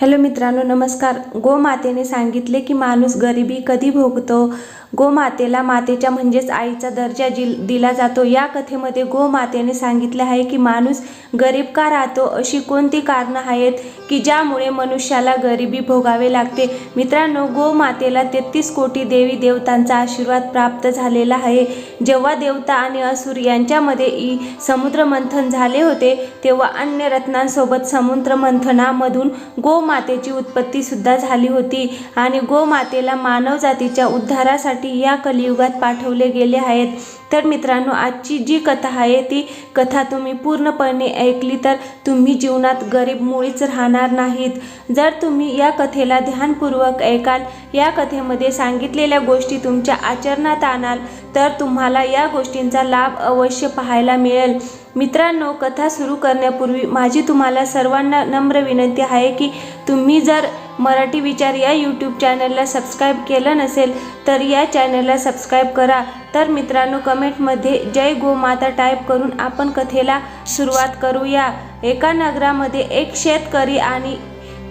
Hello मित्रांनो नमस्कार. गोमातेने सांगितले की माणूस गरिबी कधी भोगतो? गोमातेला मातेच्या म्हणजेच आईचा दर्जा जिल दिला जातो या कथेमध्ये गोमातेने सांगितले आहे की माणूस गरीब का राहतो? अशी कोणती कारणं आहेत की ज्यामुळे मनुष्याला गरिबी भोगावे लागते? मित्रांनो गोमातेला तेहतीस कोटी देवी देवतांचा आशीर्वाद प्राप्त झालेला आहे. जेव्हा देवता आणि असुर यांच्यामध्ये ई समुद्र मंथन झाले होते तेव्हा अन्य रत्नांसोबत समुद्र मंथनामधून गोमातेची उत्पत्ती सुद्धा झाली होती. आणि गोमातेला मानव जातीच्या उद्धारासाठी या कलियुगात पाठवले गेले आहेत. तर मित्रांनो आजची जी कथा आहे ती कथा तुम्ही पूर्णपणे ऐकली तर तुम्ही जीवनात गरीब मुळीच राहणार नाहीत. जर तुम्ही या कथेला ध्यानपूर्वक ऐकाल या कथेमध्ये सांगितलेल्या गोष्टी तुमच्या आचरणात आणाल तर तुम्हाला या गोष्टींचा लाभ अवश्य पाहायला मिळेल. मित्रांनो कथा सुरू करण्यापूर्वी माझी तुम्हाला सर्वांना नम्र विनंती आहे की तुम्ही जर मराठी विचार या यूट्यूब चॅनलला सबस्क्राईब केलं नसेल तर या चॅनलला सबस्क्राईब करा. तर मित्रांनो कमेंटमध्ये जय गोमाता टाईप करून आपण कथेला सुरुवात करूया. एका नगरामध्ये एक शेतकरी आणि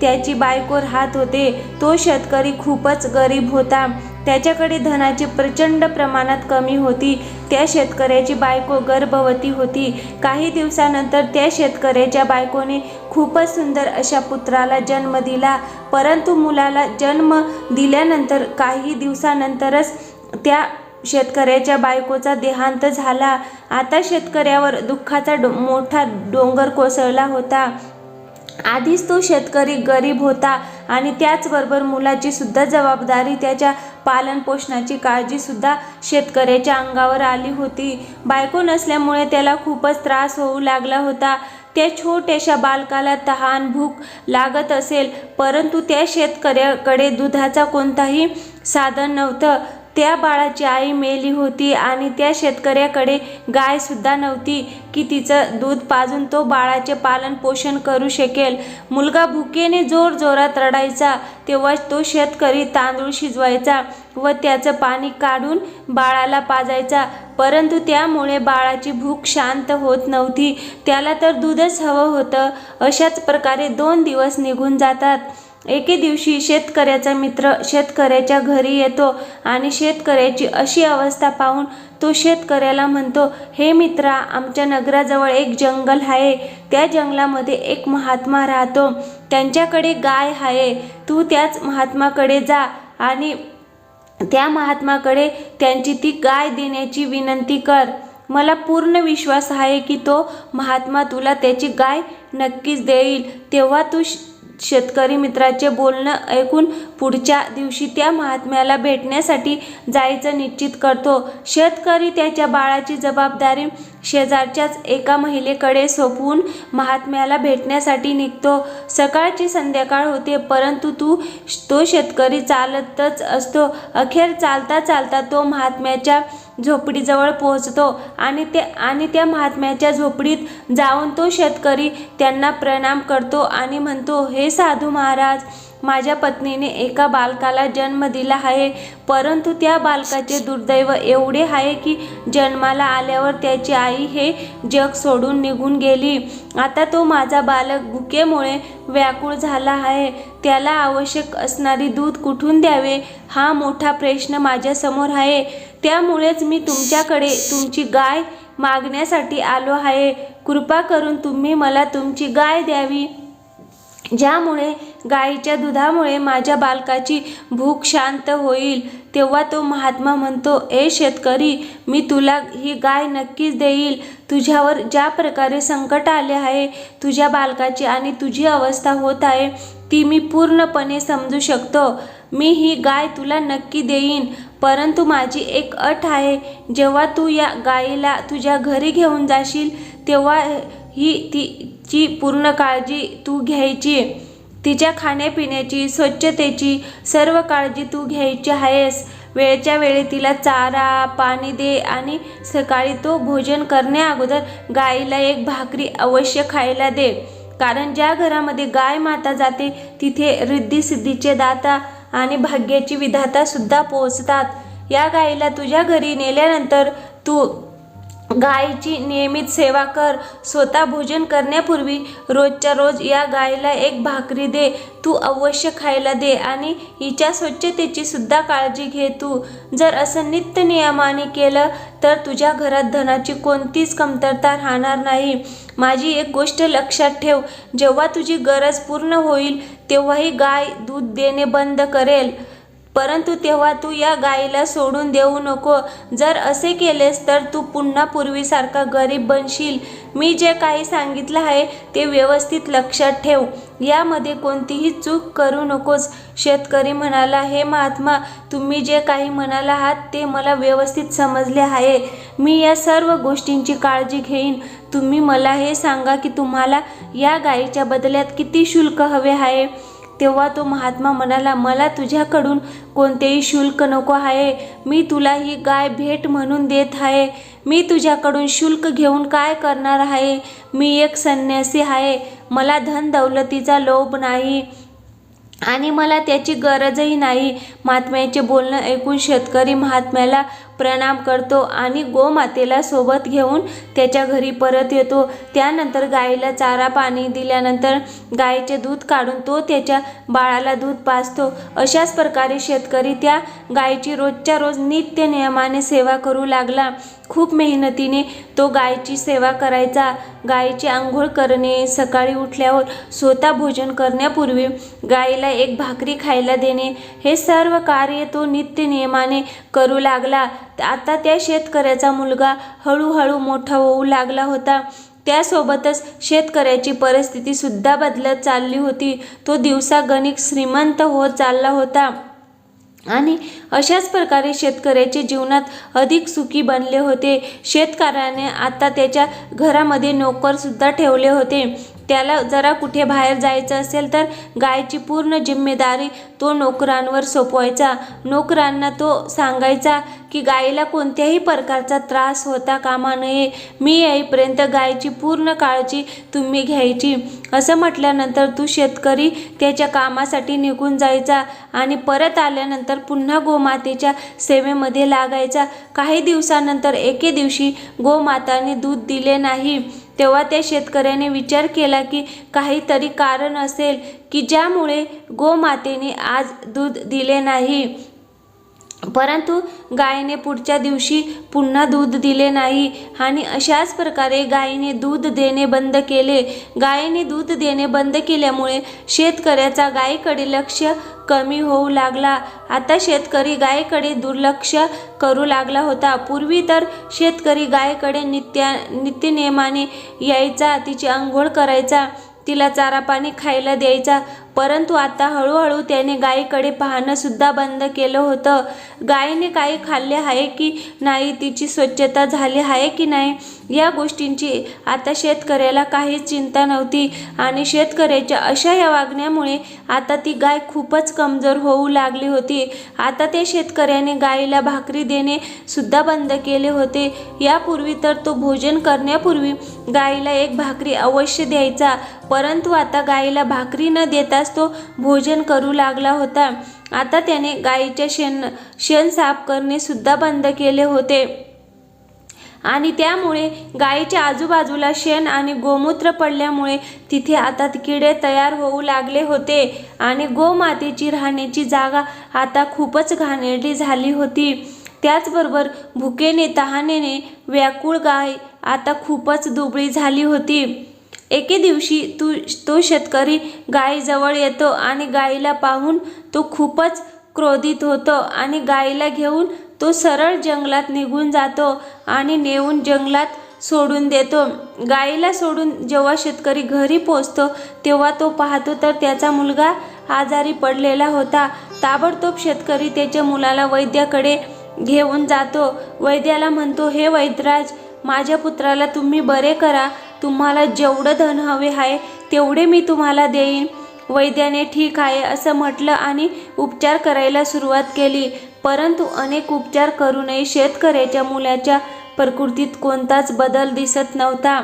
त्याची बायको राहत होते. तो शेतकरी खूपच गरीब होता. त्याच्याकडे धनाची प्रचंड प्रमाणात कमी होती. त्या शेतकऱ्याची बायको गर्भवती होती. काही दिवसानंतर त्या शेतकऱ्याच्या बायकोने खूपच सुंदर अशा पुत्राला जन्म दिला. परंतु मुलाला जन्म दिल्यानंतर काही दिवसानंतरच त्या शेतकऱ्याच्या बायकोचा देहांत झाला. आता शेतकऱ्यावर दुःखाचा डो मोठा डोंगर कोसळला होता. आधीच तो शेतकरी गरीब होता आणि त्याचबरोबर मुलाची सुद्धा जबाबदारी त्याच्या पालनपोषणाची काळजी सुद्धा शेतकऱ्याच्या अंगावर आली होती. बायको नसल्यामुळे त्याला खूपच त्रास होऊ लागला होता. त्या छोट्याशा बालकाला तहान भूक लागत असेल परंतु त्या शेतकऱ्याकडे दुधाचा कोणताही साधन नव्हतं. त्या बाळाची आई मेली होती आणि त्या शेतकऱ्याकडे गायसुद्धा नव्हती की तिचं दूध पाजून तो बाळाचे पालन पोषण करू शकेल. मुलगा भुकेने जोर जोरात रडायचा तेव्हा तो शेतकरी तांदूळ शिजवायचा व त्याचं पाणी काढून बाळाला पाजायचा. परंतु त्यामुळे बाळाची भूक शांत होत नव्हती. त्याला तर दूधच हवं होतं. अशाच प्रकारे दोन दिवस निघून जातात. एके दिवशी शेतकऱ्याचा मित्र शेतकऱ्याच्या घरी येतो आणि शेतकऱ्याची अशी अवस्था पाहून तो शेतकऱ्याला म्हणतो हे मित्रा आमच्या नगराजवळ एक जंगल आहे. त्या जंगलामध्ये एक महात्मा राहतो. त्यांच्याकडे गाय आहे. तू त्याच महात्माकडे जा आणि त्या महात्माकडे त्यांची ती गाय देण्याची विनंती कर. मला पूर्ण विश्वास आहे की तो महात्मा तुला त्याची गाय नक्कीच देईल. तेव्हा तू शेतकरी मित्राचे बोलणं ऐकून पुढच्या दिवशी त्या महात्म्याला भेटण्यासाठी जायचं निश्चित करतो. शेतकरी त्याच्या बाळाची जबाबदारी शेजारच्याच एका महिलेकडे सोपवून महात्म्याला भेटण्यासाठी निघतो. सकाळची संध्याकाळ होते परंतु तू तो शेतकरी चालतच असतो. अखेर चालता चालता तो महात्म्याच्या झोपडीजवळ पोहोचतो आणि ते आणि त्या महात्म्याच्या झोपडीत जाऊन तो शेतकरी त्यांना प्रणाम करतो आणि म्हणतो हे साधू महाराज माझ्या पत्नीने एका बालकाला जन्म दिला आहे. परंतु त्या बालकाचे दुर्दैव एवढे आहे की जन्माला आल्यावर त्याची आई हे जग सोडून निघून गेली. आता तो माझा बालक भुकेमुळे व्याकुळ झाला आहे. त्याला आवश्यक असणारी दूध कुठून द्यावे? हा मोठा प्रश्न माझ्यासमोर आहे. त्यामुळेच मी तुमच्याकडे तुमची गाय मागण्यासाठी आलो आहे. कृपा करून तुम्ही मला तुमची गाय द्यावी. ज्यामुळे गाईच्या दुधामुळे माझ्या बालकाची भूक शांत होईल तेव्हा तो महात्मा म्हणतो ए शेतकरी मी तुला ही गाय नक्कीच देईल. तुझ्यावर ज्या प्रकारे संकट आले आहे तुझ्या बालकाची आणि तुझी अवस्था होत आहे ती मी पूर्णपणे समजू शकतो. मी ही गाय तुला नक्की देईन. परंतु माझी एक अट आहे जेव्हा तू या गायीला तुझ्या घरी घेऊन जाशील तेव्हा ही ती ची पूर्ण काळजी तू घ्यायची. तिच्या खाण्यापिण्याची स्वच्छतेची सर्व काळजी तू घ्यायची आहेस. वेळच्या वेळी तिला चारा पाणी दे आणि सकाळी तो भोजन करण्या अगोदर गाईला एक भाकरी अवश्य खायला दे. कारण ज्या घरामध्ये गाय माता जाते तिथे रिद्धी सिद्धीचे दाता आणि भाग्याची विधाता सुद्धा पोहोचतात. या गाईला तुझ्या घरी नेल्यानंतर तू गायीची नियमित सेवा कर. स्वतः भोजन करण्यापूर्वी रोजच्या रोज या गायीला एक भाकरी दे. तू अवश्य खायला दे आणि हिच्या स्वच्छतेची सुद्धा काळजी घे तू. जर असं नित्य नियमाने केलं तर तुझ्या घरात धनाची कोणतीच कमतरता राहणार नाही. माझी एक गोष्ट लक्षात ठेव. जेव्हा तुझी गरज पूर्ण होईल तेव्हाही गाय दूध देणे बंद करेल. परंतु तेव्हा तू या गायीला सोडून देऊ नको. जर असे केलेस तर तू पुन्हा पूर्वीसारखा गरीब बनशील. मी जे काही सांगितलं आहे ते व्यवस्थित लक्षात ठेव. यामध्ये कोणतीही चूक करू नकोस. शेतकरी म्हणाला हे महात्मा तुम्ही जे काही म्हणाला आहात ते मला व्यवस्थित समजले आहे. मी या सर्व गोष्टींची काळजी घेईन. तुम्ही मला हे सांगा की तुम्हाला या गायीच्या बदल्यात किती शुल्क हवे आहे? तेव्हा तो महात्मा म्हणाला मला तुझ्याकडून कोणतेही शुल्क नको आहे. मी तुला ही गाय भेट म्हणून देत आहे. मी तुझ्याकडून शुल्क घेऊन काय करणार आहे? मी एक संन्यासी आहे. मला धन दौलतीचा लोभ नाही आणि मला त्याची गरजही नाही. महात्म्याचे बोलणं ऐकून शेतकरी महात्म्याला प्रणाम करतो आणि गोमातेला सोबत घेऊन त्याच्या घरी परत येतो. त्यानंतर गाईला चारा पाणी दिल्यानंतर गाईचे दूध काढून तो त्याच्या बाळाला दूध पाजतो. अशाच प्रकारे शेतकरी त्या गायीची रोजच्या रोज नित्य नियमाने सेवा करू लागला. खूप मेहनतीने तो गायची सेवा करायचा. गायीची आंघोळ करणे सकाळी उठल्यावर स्वतः भोजन करण्यापूर्वी गायीला एक भाकरी खायला देणे. हे सर्व कार्य तो नित्य नियमाने करू लागला. आता त्या शेतकऱ्याचा मुलगा हळूहळू मोठा होऊ लागला होता. त्यासोबतच शेतकऱ्याची परिस्थितीसुद्धा बदलत चालली होती. तो दिवसागणिक श्रीमंत होत चालला होता. आणि अशाच प्रकारे शेतकऱ्याचे जीवनात अधिक सुखी बनले होते. शेतकऱ्याने आता त्याच्या घरामध्ये नोकरसुद्धा ठेवले होते. त्याला जरा कुठे बाहेर जायचं असेल तर गायची पूर्ण जिम्मेदारी तो नोकरांवर सोपवायचा. नोकरांना तो सांगायचा की गायीला कोणत्याही प्रकारचा त्रास होता कामा नये. मी येईपर्यंत गायीची पूर्ण काळजी तुम्ही घ्यायची. असं म्हटल्यानंतर तू शेतकरी त्याच्या कामासाठी निघून जायचा आणि परत आल्यानंतर पुन्हा गोमातेच्या सेवेमध्ये लागायचा. काही दिवसानंतर एके दिवशी गोमाताने दूध दिले नाही. तेव्हा त्या शेतकऱ्याने विचार केला की काहीतरी कारण असेल की ज्यामुळे गोमातेने आज दूध दिले नाही. परंतु गायीने पुढच्या दिवशी पुन्हा दूध दिले नाही आणि अशाच प्रकारे गायीने दूध देणे बंद केले. गायीने दूध देणे बंद केल्यामुळे शेतकऱ्याचा गायीकडे लक्ष कमी होऊ लागला. आता शेतकरी गायीकडे दुर्लक्ष करू लागला होता. पूर्वी तर शेतकरी गायीकडे नित्या नित्यनियमाने यायचा तिची आंघोळ करायचा तिला चारा पाणी खायला द्यायचा. परंतु आता हळूहळू त्याने गायीकडे पाहणं सुद्धा बंद केलं होतं. गायीने काही खाल्ले आहे की नाही तिची स्वच्छता झाली आहे की नाही या गोष्टींची आता शेतकऱ्याला काहीच चिंता नव्हती. आणि शेतकऱ्याच्या अशा या वागण्यामुळे आता ती गाय खूपच कमजोर होऊ लागली होती. आता त्या शेतकऱ्याने गायीला भाकरी देणे सुद्धा बंद केले होते. यापूर्वी तर तो भोजन करण्यापूर्वी गायीला एक भाकरी अवश्य द्यायचा. परंतु आता गायीला भाकरी न देता तास तो भोजन करू लागला होता. आता त्याने गाईच्या शेण शेण साफ करणे सुद्धा बंद केले होते. आणि त्यामुळे गायीच्या आजूबाजूला शेण आणि गोमूत्र पडल्यामुळे तिथे आता किडे तयार होऊ लागले होते आणि गोमातेची राहण्याची जागा आता खूपच घाणेरडी झाली होती. त्याचबरोबर भुकेने तहानेने व्याकुळ गाय आता खूपच दुबळी झाली होती. एके दिवशी तू तो शेतकरी गायीजवळ येतो आणि गायीला पाहून तो खूपच क्रोधित होतो आणि गायीला घेऊन तो सरळ जंगलात निघून जातो आणि नेऊन जंगलात सोडून देतो. गायीला सोडून जेव्हा शेतकरी घरी पोचतो तेव्हा तो पाहतो तर त्याचा मुलगा आजारी पडलेला होता. ताबडतोब शेतकरी त्याच्या मुलाला वैद्याकडे घेऊन जातो. वैद्याला म्हणतो हे वैद्यराज माझ्या पुत्राला तुम्ही बरे करा. तुम्हाला जेवढं धन हवे आहे तेवढे मी तुम्हाला देईन. वैद्याने ठीक आहे असं म्हटलं आणि उपचार करायला सुरुवात केली. परंतु अनेक उपचार करूनही शेतकऱ्याच्या मुलाच्या प्रकृतीत कोणताच बदल दिसत नव्हता.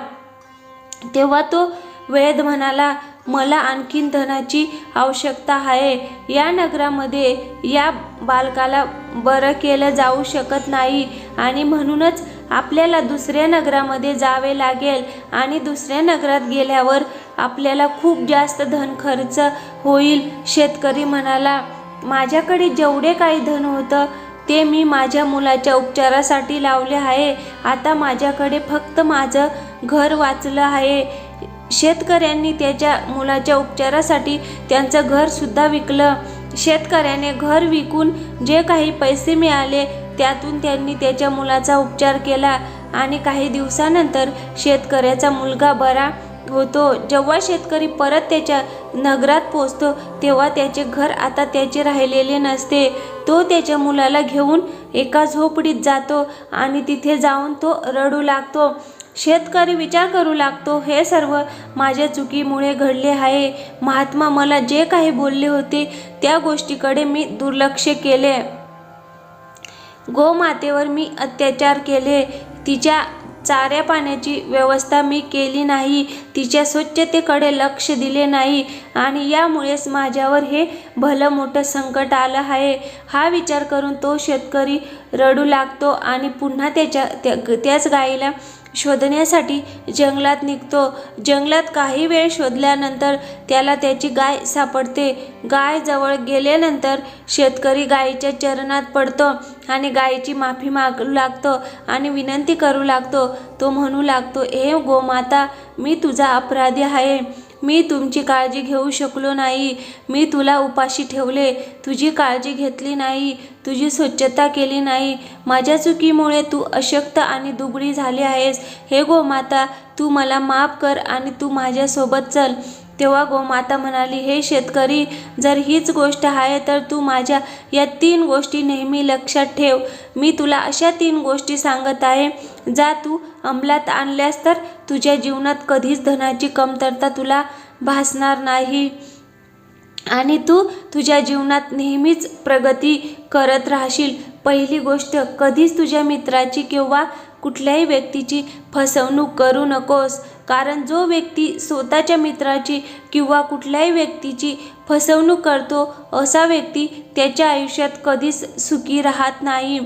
तेव्हा तो वेद म्हणाला मला आणखीन धनाची आवश्यकता आहे. या नगरामध्ये या बालकाला बरं केलं जाऊ शकत नाही. आणि म्हणूनच आपल्याला दुसऱ्या नगरामध्ये जावे लागेल आणि दुसऱ्या नगरात गेल्यावर आपल्याला खूप जास्त धन खर्च होईल. शेतकरी म्हणाला माझ्याकडे जेवढे काही धन होतं ते मी माझ्या मुलाच्या उपचारासाठी लावले आहे. आता माझ्याकडे फक्त माझं घर वाचलं आहे. शेतकऱ्यांनी त्याच्या मुलाच्या उपचारासाठी त्यांचं घरसुद्धा विकलं. शेतकऱ्याने घर विकून जे काही पैसे मिळाले त्यातून त्यांनी त्याच्या मुलाचा उपचार केला आणि काही दिवसानंतर शेतकऱ्याचा मुलगा बरा होतो. जेव्हा शेतकरी परत त्याच्या नगरात पोचतो तेव्हा त्याचे घर आता त्याचे राहिलेले नसते. तो त्याच्या मुलाला घेऊन एका झोपडीत जातो आणि तिथे जाऊन तो रडू लागतो. शेतकरी विचार करू लागतो हे सर्व माझ्या चुकीमुळे घडले आहे. महात्मा मला जे काही बोलले होते त्या गोष्टीकडे मी दुर्लक्ष केले. गोमातेवर मी अत्याचार केले. तिच्या चाऱ्या पाण्याची व्यवस्था मी केली नाही. तिच्या स्वच्छतेकडे लक्ष दिले नाही. आणि यामुळेच माझ्यावर हे भलं मोठं संकट आलं आहे. हा विचार करून तो शेतकरी रडू लागतो आणि पुन्हा त्याच्या त्या त्याच गाईला शोधण्यासाठी जंगलात निघतो. जंगलात काही वेळ शोधल्यानंतर त्याला त्याची गाय सापडते. गाय जवळ गेल्यानंतर शेतकरी गायीच्या चरणात पडतो आणि गायीची माफी मागू लागतो आणि विनंती करू लागतो. तो म्हणू लागतो हे गोमाता मी तुझा अपराधी आहे. मी तुमची काळजी घेऊ शकलो नाही. मी तुला उपाशी ठेवले. तुझी काळजी घेतली नाही. तुझी स्वच्छता केली नाही. माझ्या चुकीमुळे तू अशक्त आणि दुबळी झाली आहेस. हे गोमाता तू मला माफ कर आणि तू माझ्यासोबत चल. तेव्हा गोमाता म्हणाली हे शेतकरी जर हीच गोष्ट आहे तर तू माझ्या या तीन गोष्टी नेहमी लक्षात ठेव. मी तुला अशा तीन गोष्टी सांगत आहे जा तू अंमलात आणल्यास तर तुझ्या जीवनात कधीच धनाची कमतरता तुला भासणार नाही. आणि तू तुझ्या जीवनात नेहमीच प्रगती करत राहशील. पहिली गोष्ट कधीच तुझ्या मित्राची किंवा कुठल्याही व्यक्तीची फसवणूक करू नकोस. कारण जो व्यक्ती स्वतःच्या मित्राची किंवा कुठल्याही व्यक्तीची फसवणूक करतो असा व्यक्ती त्याच्या आयुष्यात कधीच सुखी राहत नाही.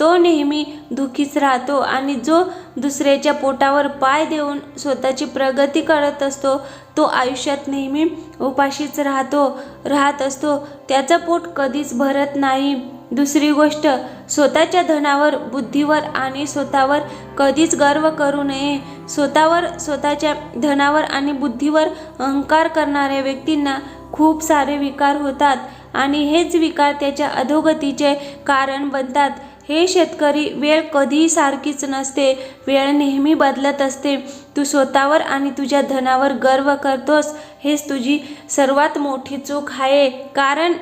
तो नेहमी दुःखीच राहतो आणि जो दुसऱ्याच्या पोटावर पाय देऊन स्वतःची प्रगती करत असतो तो आयुष्यात नेहमी उपाशीच राहतो राहत असतो. त्याचं पोट कधीच भरत नाही. दुसरी गोष्ट स्वतःच्या धनावर बुद्धीवर आणि स्वतःवर कधीच गर्व करू नये. स्वतःवर स्वतःच्या धनावर आणि बुद्धीवर अहंकार करणाऱ्या व्यक्तींना खूप सारे विकार होतात. आणि हेच विकार त्याच्या अधोगतीचे कारण बनतात. हे शेतकरी वेळ कधीही सारखीच नसते. वेळ नेहमी बदलत असते. तू स्वतःवर आणि तुझ्या धनावर गर्व करतोस. हेच तुझी सर्वात मोठी चूक आहे. कारण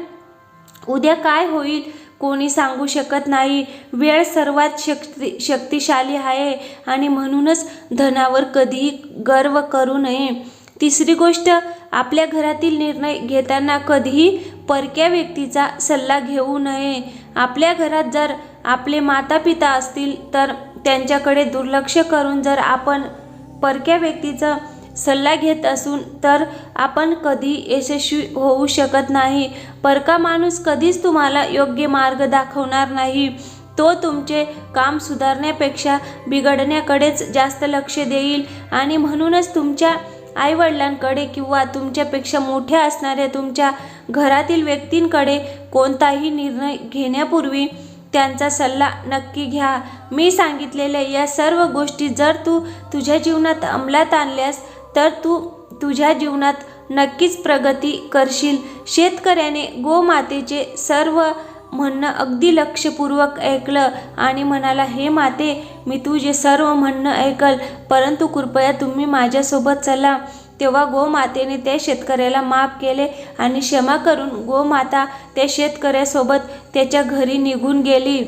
उद्या काय होईल? कोणी सांगू शकत नाही. वेळ सर्वात शक्ती शक्तिशाली आहे आणि म्हणूनच धनावर कधीही गर्व करू नये. तिसरी गोष्ट आपल्या घरातील निर्णय घेताना कधीही परक्या व्यक्तीचा सल्ला घेऊ नये. आपल्या घरात जर आपले माता पिता असतील तर त्यांच्याकडे दुर्लक्ष करून जर आपण परक्या व्यक्तीचं सल्ला घेत असून तर आपण कधी यशस्वी होऊ शकत नाही. परका माणूस कधीच तुम्हाला योग्य मार्ग दाखवणार नाही. तो तुमचे काम सुधारण्यापेक्षा बिघडण्याकडेच जास्त लक्ष देईल आणि म्हणूनच तुमच्या आईवडिलांकडे किंवा तुमच्यापेक्षा मोठ्या असणाऱ्या तुमच्या घरातील व्यक्तींकडे कोणताही निर्णय घेण्यापूर्वी त्यांचा सल्ला नक्की घ्या. मी सांगितलेल्या या सर्व गोष्टी जर तू तुझ्या जीवनात अंमलात आणल्यास तर तू तुझ्या जीवनात नक्कीच प्रगती करशील. शेतकऱ्याने गोमातेचे सर्व म्हणणं अगदी लक्षपूर्वक ऐकलं आणि म्हणाला हे माते मी तुझे सर्व म्हणणं ऐकल परंतु कृपया तुम्ही माझ्यासोबत चला. तेव्हा गोमातेने त्या शेतकऱ्याला माफ केले आणि क्षमा करून गोमाता त्या शेतकऱ्यासोबत त्याच्या घरी निघून गेली.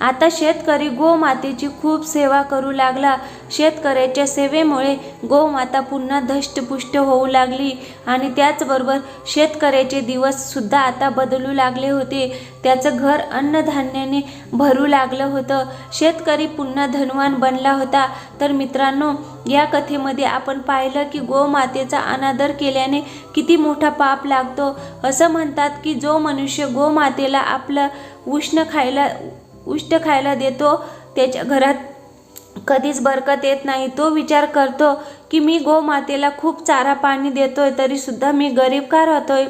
आता शेतकरी गोमातेची खूप सेवा करू लागला. शेतकऱ्याच्या सेवेमुळे गोमाता पुन्हा धष्टपुष्ट होऊ लागली आणि त्याचबरोबर शेतकऱ्याचे दिवससुद्धा आता बदलू लागले होते. त्याचं घर अन्नधान्याने भरू लागलं होतं. शेतकरी पुन्हा धनवान बनला होता. तर मित्रांनो या कथेमध्ये आपण पाहिलं की गोमातेचा अनादर केल्याने किती मोठा पाप लागतो. असं म्हणतात की जो मनुष्य गोमातेला आपलं उष्ण खायला उष्ट खायला देतो. त्याच्या घरात कधीच बरकत येत नाही. तो विचार करतो की मी गोमातेला खूप चारा पाणी देतोय तरीसुद्धा मी गरीब का राहतोय?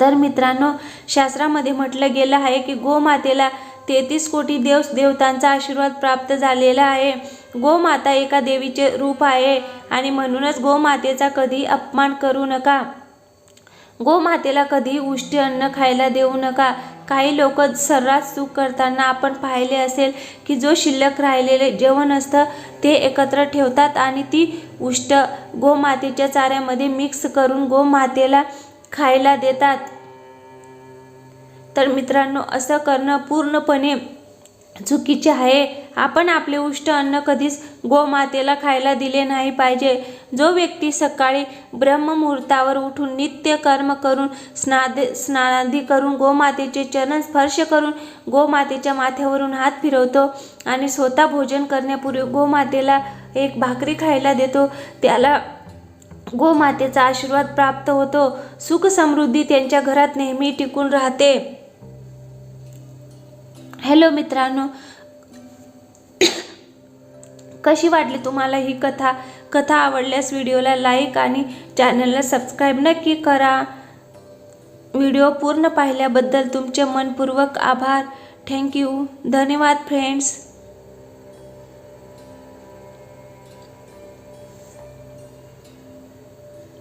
तर मित्रांनो शास्त्रामध्ये म्हटलं गेलं आहे की गोमातेला तेहतीस कोटी देव देवतांचा आशीर्वाद प्राप्त झालेला आहे. गोमाता एका देवीचे रूप आहे आणि म्हणूनच गोमातेचा कधी अपमान करू नका. गोमातेला कधी उष्टी अन्न खायला देऊ नका. काही लोक सर्रास चूक करताना आपण पाहिले असेल की जो शिल्लक राहिलेले जेवण असतं ते एकत्र ठेवतात आणि ती उष्ट गोमातेच्या चाऱ्यामध्ये मिक्स करून गोमातेला खायला देतात. तर मित्रांनो असं करणं पूर्णपणे चुकीचे आहे. आपण आपले उष्ट अन्न कधीच गोमातेला खायला दिले नाही पाहिजे. जो व्यक्ती सकाळी ब्रह्ममुहूर्तावर उठून नित्य कर्म करून स्नाद स्नानादी करून गोमातेचे चरण स्पर्श करून गोमातेच्या माथ्यावरून हात फिरवतो आणि स्वतः भोजन करण्यापूर्वी गोमातेला एक भाकरी खायला देतो त्याला गोमातेचा आशीर्वाद प्राप्त होतो. सुख समृद्धी त्यांच्या घरात नेहमी टिकून राहते. हॅलो मित्रांनो. कशी वाटली तुम्हाला ही कथा? कथा आवडल्यास व्हिडिओला लाईक आणि चॅनलला सबस्क्राईब नक्की करा. व्हिडिओ पूर्ण पाहिल्याबद्दल तुमचे मनपूर्वक आभार. थँक्यू धन्यवाद फ्रेंड्स.